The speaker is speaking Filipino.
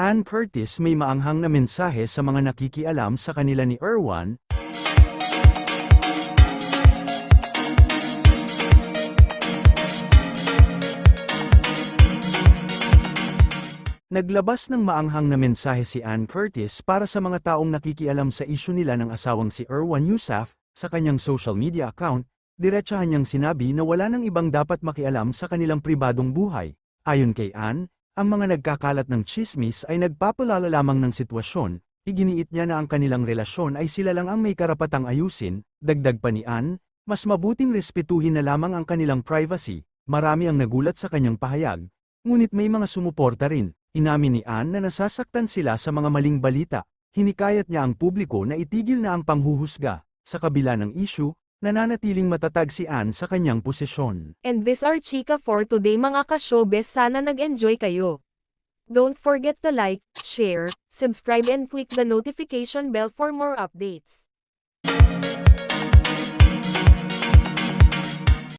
Ann Curtis may maanghang na mensahe sa mga nakikialam sa kanila ni Erwan, Naglabas ng maanghang na mensahe si Ann Curtis para sa mga taong nakikialam sa isyu nila ng asawang si Erwan Yusaf, sa kanyang social media account, diretsahan niyang sinabi na wala nang ibang dapat makialam sa kanilang pribadong buhay. Ayon kay Ann, ang mga nagkakalat ng chismis ay nagpapalala lamang ng sitwasyon, iginiit niya na ang kanilang relasyon ay sila lang ang may karapatang ayusin, dagdag pa ni Ann, mas mabuting respetuhin na lamang ang kanilang privacy, marami ang nagulat sa kanyang pahayag, ngunit may mga sumuporta rin. Inamin ni Ann na nasasaktan sila sa mga maling balita. Hinikayat niya ang publiko na itigil na ang panghuhusga. Sa kabila ng issue, nananatiling matatag si Ann sa kanyang posisyon. And this are Chika for today mga ka-showbiz sana nag-enjoy kayo. Don't forget to like, share, subscribe and click the notification bell for more updates.